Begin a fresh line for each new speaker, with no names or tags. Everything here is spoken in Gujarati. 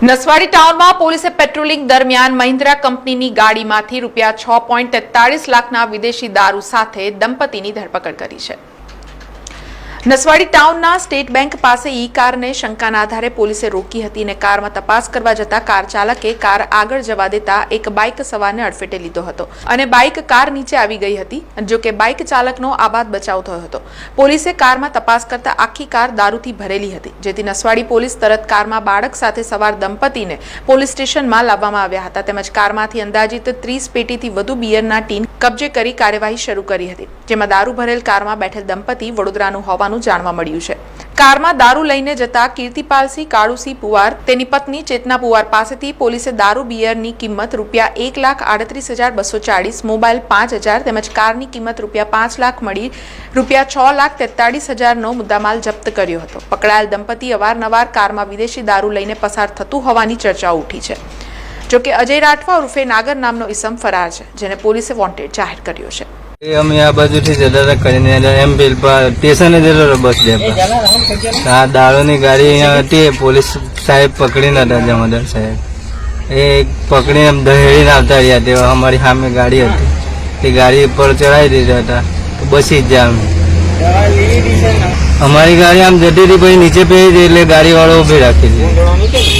નસવાડી ટાઉનમાં પોલીસે પેટ્રોલિંગ દરમિયાન મહિન્દ્રા કંપનીની ગાડીમાંથી રૂપિયા છ પોઈન્ટ તેતાળીસ લાખના વિદેશી દારૂ સાથે દંપતીની ધરપકડ કરી છે. નસવાડી ટાઉનના સ્ટેટ બેંક પાસે ઈ કારને શંકાના આધારે પોલીસે રોકી હતી અને કારમાં તપાસ કરવા જતા કાર ચાલકે કાર આગળ જવા દેતા એક બાઇક સવારને અડફેટે લીધો હતો અને બાઇક કાર નીચે આવી ગઈ હતી જો કે બાઇક ચાલકનો આબાદ બચાવ થયો હતો. પોલીસે કારમાં તપાસ કરતા આખી કાર દારૂથી ભરેલી હતી, જેથી નસવાડી પોલીસ તરત કારમાં બાળક સાથે સવાર દંપતીને પોલીસ સ્ટેશનમાં લાવવામાં આવ્યા હતા. તેમજ કારમાંથી અંદાજિત ત્રીસ પેટીથી વધુ બિયરના ટીન કબજે કરી કાર્યવાહી શરૂ કરી હતી, જેમાં દારૂ ભરેલ કારમાં બેઠેલ દંપતી વડોદરાનું હોવાનું જાણવા મળ્યું છે. કારમાં દારૂ લઈને જતા કીર્તિપાલસિંહ કાળુસિંહ પુવાર, તેની પત્ની ચેતના પુવાર પાસેથી પોલીસે દારૂ બિયરની કિંમત રૂપિયા એક લાખ આડત્રીસ હજાર બસો ચાળીસ, મોબાઈલ પાંચ હજાર તેમજ કારની કિંમત રૂપિયા પાંચ લાખ મળી, રૂપિયા છ લાખ તેતાળીસ હજારનો મુદ્દામાલ જપ્ત કર્યો હતો. પકડાયેલ દંપતી અવારનવાર કારમાં વિદેશી દારૂ લઈને પસાર થતું હોવાની ચર્ચાઓ ઉઠી છે. જોકે અજય રાઠવા ઉર્ફે નાગર નામનો ઇસમ ફરાર છે, જેને પોલીસે વોન્ટેડ જાહેર કર્યો છે.
એ અમે આ બાજુથી જતા હતા કરીને એમ બિલ પર સ્ટેશને જતો હતો બસ ડે પર. આ દાળોની ગાડી અહીંયા હતી પોલીસ સાહેબ પકડીને હતા જમાદાર સાહેબ. એ પકડીને એમ દહેડીને આવતા રહ્યા તેવા અમારી સામે ગાડી હતી. તે ગાડી ઉપર ચડાવી દીધા હતા બસી જ અમે અમારી ગાડી આમ જતી હતી, પછી નીચે પહેરી એટલે ગાડીવાળો ઊભી રાખી દીધી.